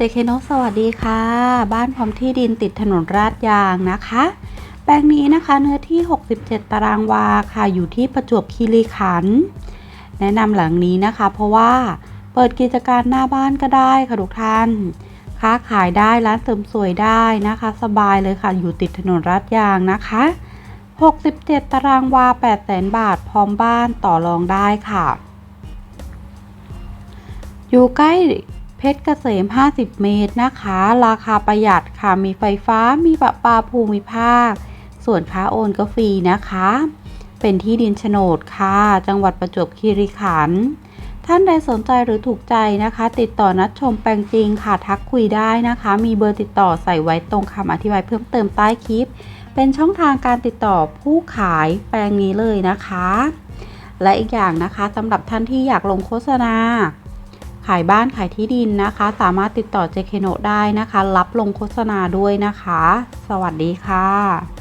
เจเคโนสวัสดีค่ะ บ้านพร้อมที่ดินติดถนนราดยางนะคะ แปลงนี้นะคะเนื้อที่ 67 ตารางวาค่ะ อยู่ที่ประจวบคีรีขันธ์แนะนำหลังนี้นะคะ เพราะว่าเปิดกิจการหน้าบ้านก็ได้ค่ะทุกท่าน ค้าขายได้ร้านเสริมสวยได้นะคะ สบายเลยค่ะ อยู่ติดถนนราดยางนะคะ 67 ตารางวา 800,000บาท พร้อมบ้านต่อรองได้ค่ะ อยู่ใกล้ เพชรเกษม 50 เมตรนะคะ ราคาประหยัดค่ะ มีไฟฟ้า มีประปาภูมิภาค ส่วนค่าโอนก็ฟรีนะคะ เป็นที่ดินโฉนดค่ะ จังหวัดประจวบคีรีขันธ์ ท่านใดสนใจหรือถูกใจนะคะ ติดต่อนัดชมแปลงจริงค่ะ ทักคุยได้นะคะ มีเบอร์ติดต่อใส่ไว้ตรงคำอธิบายเพิ่มเติมใต้คลิป เป็นช่องทางการติดต่อผู้ขายแปลงนี้เลยนะคะ และอีกอย่างนะคะสำหรับท่านที่อยากลงโฆษณา ขายบ้านขายที่ดินนะคะ สามารถติดต่อเจเคโนได้นะคะ รับลงโฆษณาด้วยนะคะ สวัสดีค่ะ